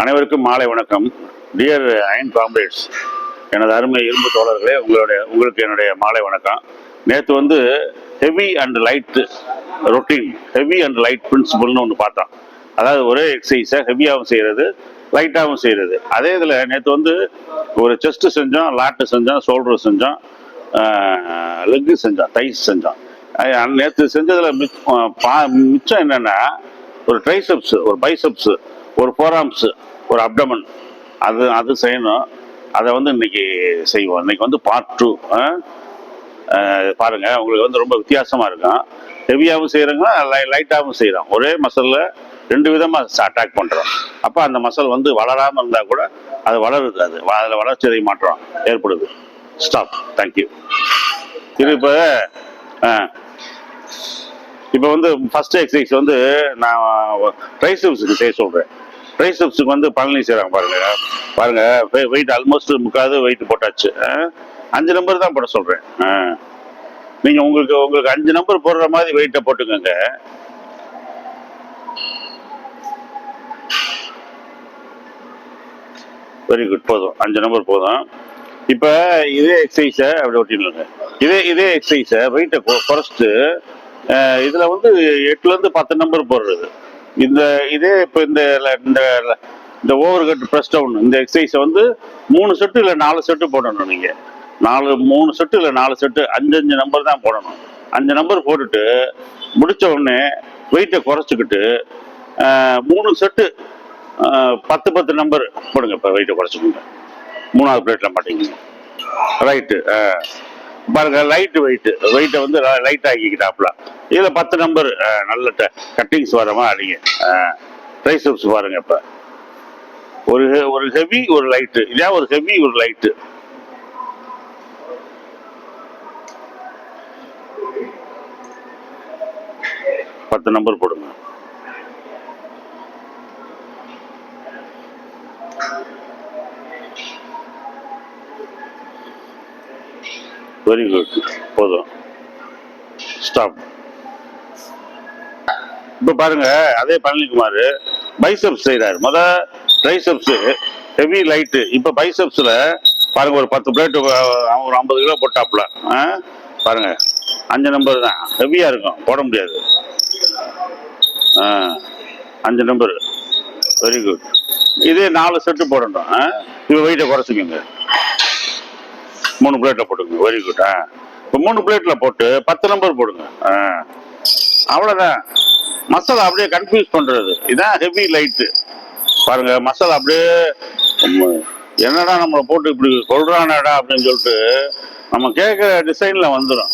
அனைவருக்கும் மாலை வணக்கம். டியர் அயன் காம்ரேட்ஸ் எனது அருமை இரும்பு தோழர்களே உங்களுடைய உங்களுக்கு என்னுடைய மாலை வணக்கம். நேற்று வந்து heavy and light routine heavy and light பிரின்சிபல்னு ஒன்று பார்த்தோம். அதாவது ஒரே எக்ஸசைஸை ஹெவியாகவும் செய்கிறது லைட்டாகவும் செய்கிறது அதே இதில் நேற்று வந்து ஒரு செஸ்ட் செஞ்சோம் லாட்டு செஞ்சோம் ஷோல்டர் செஞ்சோம் லெக்கு செஞ்சோம் தைஸ் செஞ்சோம். நேற்று செஞ்சதில் மிச்சம் என்னென்னா ஒரு ட்ரைசப்ஸு ஒரு பைசப்ஸு ஒரு ஃபோராம்ஸு ஒரு அப்டமன் அது அது செய்யணும். அதை வந்து இன்னைக்கு செய்வோம். இன்னைக்கு வந்து பார்ட் டூ பாருங்க. உங்களுக்கு வந்து ரொம்ப வித்தியாசமாக இருக்கும். ஹெவியாகவும் செய்கிறோங்க லை லைட்டாகவும் செய்கிறோம் ஒரே மசலில் ரெண்டு விதமாக அட்டாக் பண்ணுறோம் அப்போ அந்த மசல் வந்து வளராமல் இருந்தால் கூட அது வளருது அது. அதில் வளர்ச்சிதை மாற்றம் ஏற்படுது. ஸ்டாப் தேங்க்யூ இது இப்போ இப்போ வந்து ஃபர்ஸ்ட் எக்ஸசைஸ் வந்து நான் ட்ரைசப்ஸுக்கு செய்ய சொல்கிறேன் ட்ரைசப்ஸுக்கு வந்து பழனி செய்கிறாங்க பாருங்க. பாருங்க வெயிட் ஆல்மோஸ்ட் முக்காது வெயிட் போட்டாச்சு. ஆ? அஞ்சு நம்பர் தான் போட சொல்கிறேன் நீங்கள் உங்களுக்கு உங்களுக்கு அஞ்சு நம்பர் போடுற மாதிரி வெயிட்டை போட்டுக்கோங்க. வெரி குட் போதும். அஞ்சு நம்பர் போதும். இப்போ இதே எக்ஸசைஸை அப்படி ஒட்டிடலாங்க இதே இதே எக்ஸசைஸை வெயிட்டை குறைச்சிட்டு இதில் வந்து எட்டுலேருந்து பத்து நம்பர் போடுறது. இந்த இதே இப்போ இந்த இந்த இந்த ஓவர் கட் ப்ரெஸ் டவுன் இந்த எக்ஸசைஸை வந்து மூணு செட்டு இல்லை நாலு செட்டு போடணும் நீங்கள் நாலு மூணு செட்டு இல்லை நாலு செட்டு அஞ்சு அஞ்சு நம்பர் தான் போடணும். அஞ்சு நம்பர் போட்டுட்டு முடித்த உடனே வெயிட்டை குறைச்சிக்கிட்டு மூணு செட்டு பத்து பத்து நம்பர் போடுங்க இப்போ வெயிட்டை குறைச்சிக்கோங்க. மூணாவது பிளேட்டில் மாட்டிங்க. ரைட்டு பாருங்க லைட் வெயிட்டு வெயிட்டை வந்து லைட் ஆக்கிக்கிட்டாப்புல. இதில் பத்து நம்பர் நல்ல கட்டிங்ஸ் வர மாதிரி அடிங்க ட்ரைசப்ஸ் பாருங்க இப்போ. ஒரு ஒரு ஹெவி ஒரு லைட்டு இல்லையா ஒரு ஹெவி ஒரு லைட்டு பத்து நம்பர் போடுங்க. வெரி குட் போதும். ஸ்டாப் இப்போ பாருங்க அதே பழனிக்குமார் பைசப்ஸ் செய்கிறாரு முத ட்ரைசப்ஸு ஹெவி லைட்டு இப்போ பைசப்ஸில் பாருங்க ஒரு பத்து பிளேட்டு ஒரு ஐம்பது கிலோ போட்டாப்புல. ஆ? பாருங்க அஞ்சு நம்பர் தான். ஹெவியாக இருக்கும் போட முடியாது. ஆ அஞ்சு நம்பர் வெரி குட் இதே நாலு செட்டு போடணும். ஆ இப்போ வெயிட்டை குறைச்சிக்கோங்க. மூணு பிளேட்டில் போட்டுங்க வெரி குட் ஆ இப்போ மூணு பிளேட்டில் போட்டு பத்து நம்பர் போடுங்க. ஆ அவ்வளோதான் மசாலா அப்படியே கன்ஃபியூஸ் பண்ணுறது இதான் ஹெவி லைட்டு பாருங்க மசாலா அப்படியே என்னடா நம்மளை போட்டு இப்படி கொள்றானடா அப்படின்னு சொல்லிட்டு நம்ம கேட்குற டிசைனில் வந்துடும்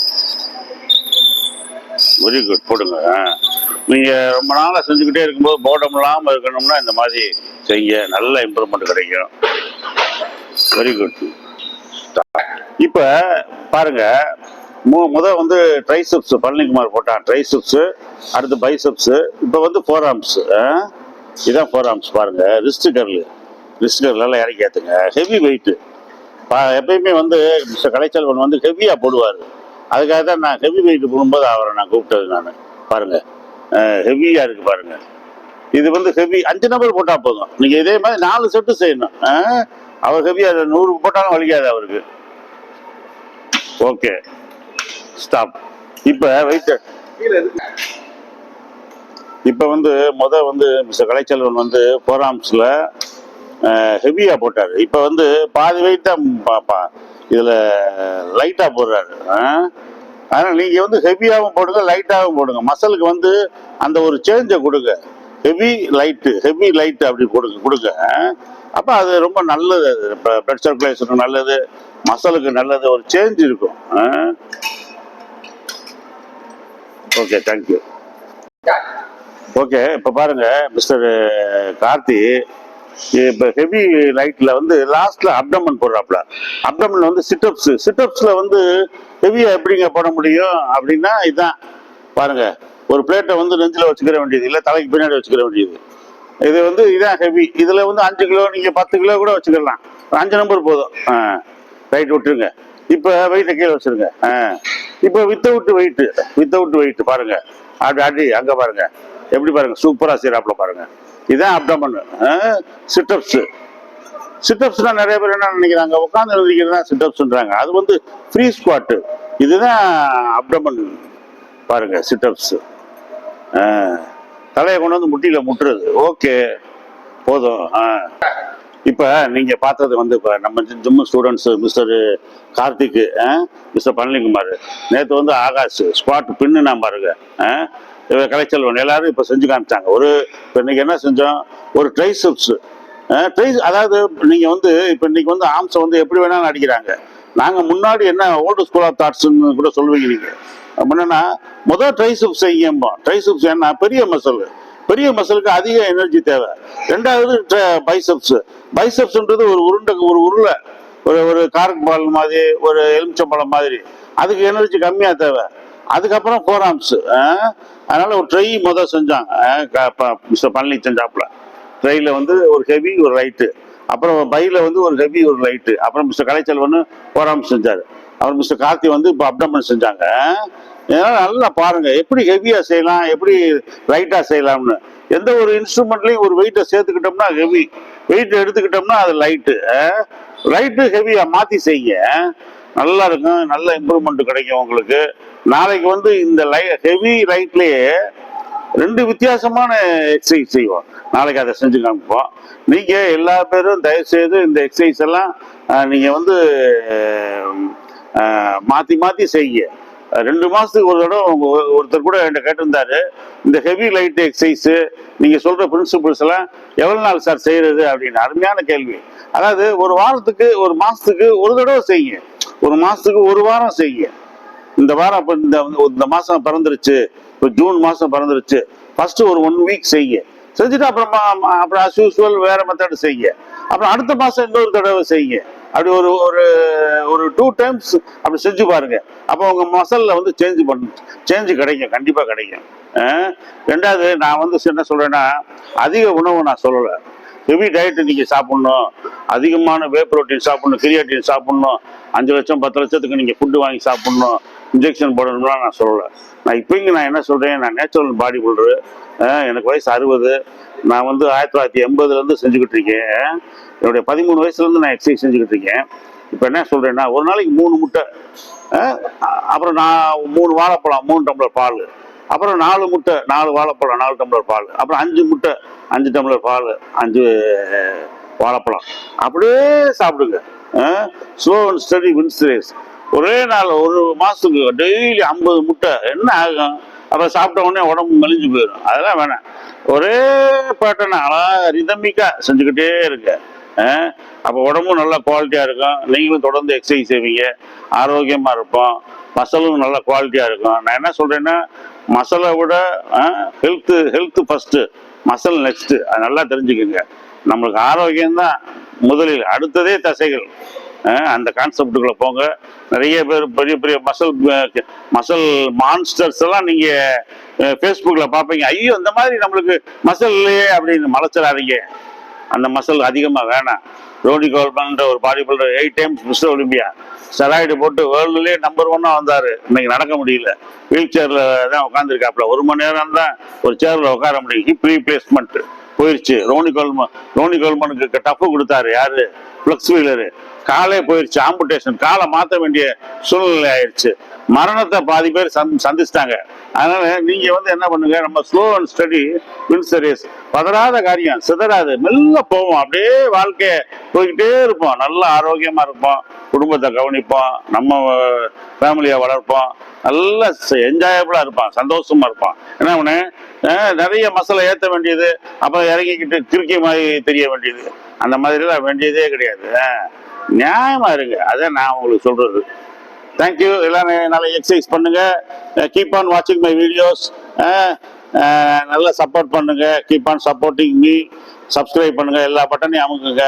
வெரி குட் போடுங்க. நீங்க ரொம்ப நாளா செஞ்சுக்கிட்டே இருக்கும்போது போர்டம் இல்லாம இருக்கணும்னா இந்த மாதிரி செய்ய நல்ல இம்ப்ரூவ்மெண்ட் கிடைக்கும். வெரி குட் இப்ப பாருங்க முத வந்து ட்ரைசப்ஸ் பழனிக்குமார் போட்டான். ட்ரைசப்ஸ் அடுத்து பைசப்ஸ் இப்போ வந்து ஃபோர் ஆர்ம்ஸ் இதான் ஃபோர் ஆர்ம்ஸ் பாருங்க ரிஸ்ட் கர்லு ரிஸ்ட் கர்ல் இறக்கி ஏற்றுங்க ஹெவி வெயிட்டு பா எப்பயுமே வந்து மிஸ்டர் கலைச்செல்வன் வந்து ஹெவியாக போடுவார். அதுக்காக தான் நான் ஹெவி வெயிட் போடும்போது அவரை நான் கூப்பிட்டது நான். பாருங்கள் ஹெவியாக இருக்குது பாருங்கள் இது வந்து ஹெவி அஞ்சு நம்பர் போட்டால் போதும். நீங்கள் இதே மாதிரி நாலு செட்டு செய்யணும். ஆ? அவர் ஹெவியாக நூறு போட்டாலும் வலிக்காது அவருக்கு. ஓகே ஸ்டாப் இப்போ வெயிட் இப்போ வந்து முத வந்து மிஸ்டர் கலைச்செல்வன் வந்து ஃபோராம்ஸில் ஹெவியாக போட்டார். இப்போ வந்து பாதி வெயிட் தான் இதில் லைட்டாக போடுறாரு. அதனால் நீங்கள் வந்து ஹெவியாகவும் போடுங்க லைட்டாகவும் போடுங்க. மசலுக்கு வந்து அந்த ஒரு சேஞ்சை கொடுங்க. ஹெவி லைட்டு ஹெவி லைட் அப்படி கொடுங்க கொடுங்க. அப்போ அது ரொம்ப நல்லது. அது பிளட் சர்க்குலேஷனுக்கு நல்லது மசலுக்கு நல்லது ஒரு சேஞ்ச் இருக்கும். ஓகே தேங்க்யூ ஓகே இப்போ பாருங்க மிஸ்டர் uh, கார்த்தி இப்போ ஹெவி லைட்டில் வந்து லாஸ்ட்ல அப்டமன் போடுறாப்புல அப்டமன் வந்து சிட்டப்ஸ் சிட்டப்ஸில் வந்து ஹெவியாக எப்படிங்க போட முடியும் அப்படின்னா இதுதான் பாருங்க ஒரு பிளேட்டை வந்து நெஞ்சில் வச்சுக்கிற வேண்டியது இல்லை தலைக்கு பின்னாடி வச்சுக்கிற வேண்டியது. இது வந்து இதான் ஹெவி இதில் வந்து அஞ்சு கிலோ நீங்கள் பத்து கிலோ கூட வச்சுக்கலாம். அஞ்சு நம்பர் போதும். ஆ ரைட் விட்டுருங்க. இப்போ வெயிட்டை கீழே வச்சுருங்க. ஆ. இப்போ வித்தவுட் வெயிட் வித்தவுட் வெயிட் பாருங்க. அப்படி அடி அங்கே பாருங்க. எப்படி பாருங்க? சூப்பராக செய்யறாப்புல பாருங்க. இதுதான் அப்டமன் சிட்டப்ஸ் சிட்டப்ஸ்னா நிறைய பேர் என்ன நினைக்கிறாங்க? உட்காந்து எழுதிக்கிறது சிட்டப்ஸ்ன்றாங்க அது வந்து ஃப்ரீ ஸ்குவாட்டு இதுதான் அப்டமன் பாருங்க சிட்டப்ஸ் தலையை கொண்டு வந்து முட்டியில் முட்டுறது. ஓகே போதும். ஆ. இப்போ நீங்கள் பார்த்தது வந்து இப்போ நம்ம gym students mister Karthik mister Palanikumar நேற்று வந்து ஆகாஷ் ஸ்பாட் பின்னு நான் பாருங்க ஆ? இவர் கலைச்செல்வன். எல்லாரும் இப்போ செஞ்சு காமிச்சாங்க. ஒரு இப்போ இன்னைக்கு என்ன செஞ்சோம்? ஒரு ட்ரைசப்ஸு ட்ரை அதாவது நீங்கள் வந்து இப்போ இன்றைக்கி வந்து ஆம்ஸை வந்து எப்படி வேணாலும் அடிக்கிறாங்க. நாங்கள் முன்னாடி என்ன ஓல்டு ஸ்கூல் ஆஃப் தாட்ஸ்ன்னு கூட சொல்லுவீங்க நீங்கள் அப்ப முதல் ட்ரைசப்ஸ் செய்யும்போம் ட்ரைசப்ஸ் என்ன? பெரிய மசல் பெரிய மசிலுக்கு அதிக எனர்ஜி தேவை. ரெண்டாவது பைசப்ஸ் பைசப்ஸ்ன்றது ஒரு உருண்டை ஒரு உருளை. ஒரு ஒரு காரக் பழம் மாதிரி ஒரு எலுமிச்சம்பழம் மாதிரி. அதுக்கு எனர்ஜி கம்மியாக தேவை. அதுக்கப்புறம் ஃபோர் ஆர்ம்ஸ் அதனால ஒரு ட்ரை முதல் செஞ்சாங்க. மிஸ்டர் பழனி செஞ்சாப்புல. ட்ரைல வந்து ஒரு ஹெவி ஒரு ரைட்டு அப்புறம் பையில் வந்து ஒரு ஹெவி ஒரு லைட்டு அப்புறம் மிஸ்டர் கலைச்செல்வன் ஃபோர் ஆர்ம்ஸ் செஞ்சார். அப்புறம் மிஸ்டர் கார்த்தி வந்து இப்போ அப்டமன் செஞ்சாங்க. இதனால நல்லா பாருங்க. எப்படி ஹெவியா செய்யலாம் எப்படி லைட்டா செய்யலாம்னு. எந்த ஒரு இன்ஸ்ட்ருமெண்ட்லயும் ஒரு வெயிட்டை சேர்த்துக்கிட்டோம்னா ஹெவி வெயிட் எடுத்துக்கிட்டோம்னா அது லைட்டு லைட்டு ஹெவியா மாத்தி செய்யுங்க. நல்லா இருக்கும். நல்ல இம்ப்ரூவ்மெண்ட் கிடைக்கும் உங்களுக்கு. நாளைக்கு வந்து இந்த லை ஹெவி லைட்லயே ரெண்டு வித்தியாசமான எக்ஸசைஸ் செய்வோம். நாளைக்கு அதை செஞ்சு காமிப்போம். நீங்க எல்லா பேரும் தயவுசெய்து இந்த எக்ஸசைஸ் எல்லாம் நீங்கள் நீங்க வந்து மாற்றி மாத்தி மாத்தி செய்யுங்க. ரெண்டு மாசத்துக்கு ஒரு தடவை ஒருத்தர் கூட என்கிட்ட கேட்டிருந்தாரு. இந்த ஹெவி லைட் எக்ஸசைஸ் நீங்க சொல்ற பிரின்சிபிள்ஸ் எல்லாம் எவ்வளவு நாள் சார் செய்யறது அப்படின்னு. அருமையான கேள்வி. அதாவது ஒரு வாரத்துக்கு ஒரு மாசத்துக்கு ஒரு தடவை செய்யுங்க. ஒரு மாசத்துக்கு ஒரு வாரம் செய்யுங்க. இந்த வாரம் அப்போ இந்த இந்த மாசம் பிறந்துருச்சு. இப்போ ஜூன் மாசம் பிறந்துருச்சு. ஃபர்ஸ்ட் ஒரு ஒன் வீக் செய்ய செஞ்சுட்டு அப்புறமா அப்புறம் அஸ் யூஸ்வல் வேற மெத்தட் செய்ய அப்புறம் அடுத்த மாசம் இன்னொரு தடவை செய்யுங்க. அப்படி ஒரு ஒரு ஒரு டூ டைம்ஸ் அப்படி செஞ்சு பாருங்க. அப்போ உங்க மசல்ல வந்து சேஞ்ச் பண்ண. சேஞ்சு கிடைக்கும் கண்டிப்பா கிடைக்கும். ரெண்டாவது நான் வந்து என்ன சொல்றேன்னா அதிக உணவு நான் சொல்லலை. ஹெவி டயட் நீங்க சாப்பிட்ணும். அதிகமான வே ப்ரோட்டீன் சாப்பிட்ணும் கிரியாட்டின் சாப்பிட்ணும். அஞ்சு லட்சம் பத்து லட்சத்துக்கு நீங்கள் ஃபுட்டு வாங்கி சாப்பிட்ணும். இன்ஜெக்ஷன் போடணும்லாம் நான் சொல்லலை. நான் இப்போங்க நான் என்ன சொல்கிறேன் நான் நேச்சுரல் பாடி பில்டரு எனக்கு வயசு அறுபது. நான் வந்து ஆயிரத்தி தொள்ளாயிரத்தி எண்பதுலேருந்து செஞ்சுக்கிட்டு இருக்கேன் என்னுடைய பதிமூணு வயசுலேருந்து நான் எக்ஸசைஸ் செஞ்சுக்கிட்டு இருக்கேன் இப்போ என்ன சொல்கிறேன்னா ஒரு நாளைக்கு மூணு முட்டை அப்புறம் நான் மூணு வாழைப்பழம் மூணு டம்ளர் பால் அப்புறம் நாலு முட்டை நாலு வாழைப்பழம் நாலு டம்ளர் பால் அப்புறம் அஞ்சு முட்டை அஞ்சு டம்ளர் பால் அஞ்சு வாழைப்பழம். அப்படியே சாப்பிடுங்க. ஸ்லோ அண்ட் ஸ்டடி வின்ஸ் ஒரே நாள் ஒரு மாதத்துக்கு டெய்லி ஐம்பது முட்டை என்ன ஆகும்? அப்போ சாப்பிட்ட உடனே உடம்பு மெலிஞ்சு போயிடும். அதெல்லாம் வேணாம். ஒரே பேட்டர்னா அழகா ரிதமிக்காக செஞ்சுக்கிட்டே இருக்கு அப்போ உடம்பும் நல்லா குவாலிட்டியாக இருக்கும். நீங்களும் தொடர்ந்து எக்ஸசைஸ் செய்வீங்க. ஆரோக்கியமாக இருப்போம். மசலும் நல்லா குவாலிட்டியாக இருக்கும். நான் என்ன சொல்கிறேன்னா மசலை விட health health first muscle next அது நல்லா தெரிஞ்சுக்கோங்க. நம்மளுக்கு ஆரோக்கியம் தான் முதலில். அடுத்ததே தசைகள். அந்த கான்செப்டுக்குள்ள போங்க. நிறைய பேர் பெரிய பெரிய மசல் மசல் மான்ஸ்டர்ஸ் எல்லாம் நீங்க ஃபேஸ்புக்கில் பார்ப்பீங்க. ஐயோ இந்த மாதிரி நம்மளுக்கு மசல் இல்லையே அப்படின்னு மலைச்சிடாதீங்க. அந்த மசல் அதிகமாக வேணாம். ரோனி கோல்மன்ற ஒரு bodybuilder eight times mister Olympia steroid போட்டு வேர்ல்டுலேயே நம்பர் ஒன்னா வந்தாரு. இன்னைக்கு நடக்க முடியல. வீல் சேர்ல தான் உட்காந்துருக்காப்புல ஒரு மணி நேரம் தான் ஒரு சேர்ல உட்கார முடியும். ஹிப் ரீப்ளேஸ்மெண்ட் போயிடுச்சு ரோனி கோல்மன் ரோனி கோல்மனுக்கு டஃப் கொடுத்தாரு. யாரு? ஃப்ளக்ஸ் வீலரு காலே போயிடுச்சு ஆம்புட்டேஷன் காலை மாற்ற வேண்டிய சூழ்நிலை ஆயிடுச்சு மரணத்தை பாதி பேர் சந் சந்திச்சிட்டாங்க. அதனால நீங்க வந்து என்ன பண்ணுங்க? நம்ம slow and steady win race பதறாத காரியம். சிதறாது. மெல்ல போவோம். அப்படியே வாழ்க்கைய போய்கிட்டே இருப்போம். நல்ல ஆரோக்கியமா இருப்போம். குடும்பத்தை கவனிப்போம். நம்ம ஃபேமிலியை வளர்ப்போம். நல்ல என்ஜாயபிளா இருப்பான் சந்தோஷமா இருப்பான் என்ன பண்ணு? நிறைய மசாலா ஏத்த வேண்டியது. அப்புறம் இறங்கிக்கிட்டு கிறுக்கி மாதிரி தெரிய வேண்டியது. அந்த மாதிரிலாம் வேண்டியதே கிடையாது. நியாயமா இருங்க. அதான் நான் உங்களுக்கு சொல்றது. தேங்க்யூ எல்லாம் நல்லா எக்ஸசைஸ் பண்ணுங்க. கீப் ஆன் வாட்சிங் மை வீடியோஸ் நல்லா சப்போர்ட் பண்ணுங்க. Keep on supporting me subscribe பண்ணுங்க. எல்லா பட்டனையும் அமுக்குங்க.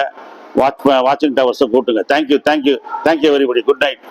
வாட்ச் வாட்சிங் டவர்ஸை கூட்டுங்க. Thank you thank you thank you everybody good night